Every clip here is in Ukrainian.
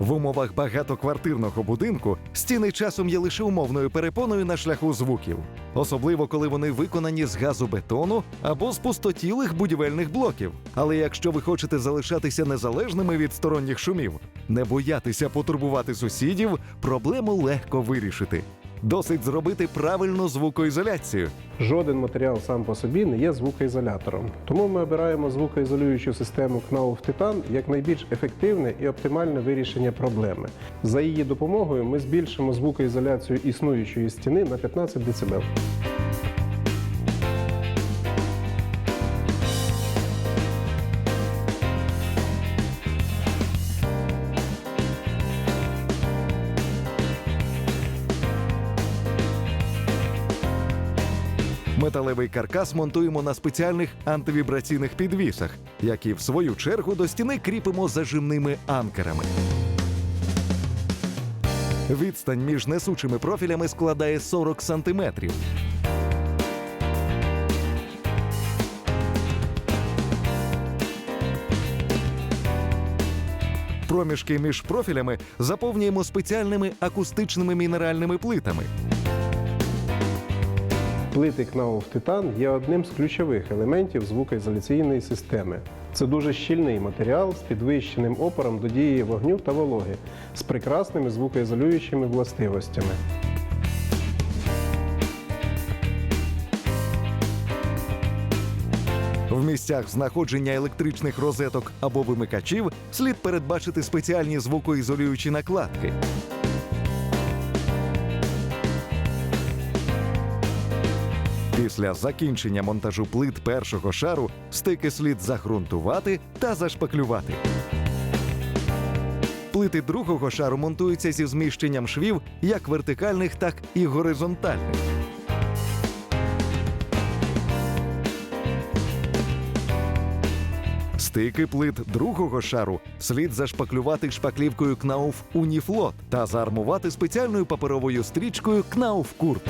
В умовах багатоквартирного будинку стіни часом є лише умовною перепоною на шляху звуків, особливо коли вони виконані з газобетону або з пустотілих будівельних блоків. Але якщо ви хочете залишатися незалежними від сторонніх шумів, не боятися потурбувати сусідів, проблему легко вирішити. Досить зробити правильну звукоізоляцію. Жоден матеріал сам по собі не є звукоізолятором. Тому ми обираємо звукоізолюючу систему Knauf Titan як найбільш ефективне і оптимальне вирішення проблеми. За її допомогою ми збільшимо звукоізоляцію існуючої стіни на 15 дБ. Металевий каркас монтуємо на спеціальних антивібраційних підвісах, які в свою чергу до стіни кріпимо зажимними анкерами. Відстань між несучими профілями складає 40 сантиметрів. Проміжки між профілями заповнюємо спеціальними акустичними мінеральними плитами. Плити Knauf Titan є одним з ключових елементів звукоізоляційної системи. Це дуже щільний матеріал з підвищеним опором до дії вогню та вологи, з прекрасними звукоізолюючими властивостями. В місцях знаходження електричних розеток або вимикачів слід передбачити спеціальні звукоізолюючі накладки. Після закінчення монтажу плит першого шару стики слід загрунтувати та зашпаклювати. Плити другого шару монтуються зі зміщенням швів як вертикальних, так і горизонтальних. Стики плит другого шару слід зашпаклювати шпаклівкою Knauf Uniflot та заармувати спеціальною паперовою стрічкою Knauf Kurt.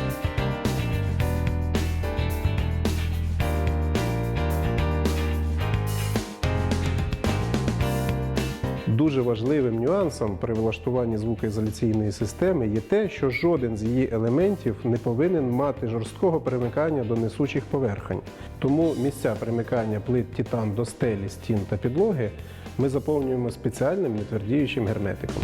Дуже важливим нюансом при влаштуванні звукоізоляційної системи є те, що жоден з її елементів не повинен мати жорсткого примикання до несучих поверхень. Тому місця примикання плит тітан до стелі, стін та підлоги ми заповнюємо спеціальним нетвердіючим герметиком.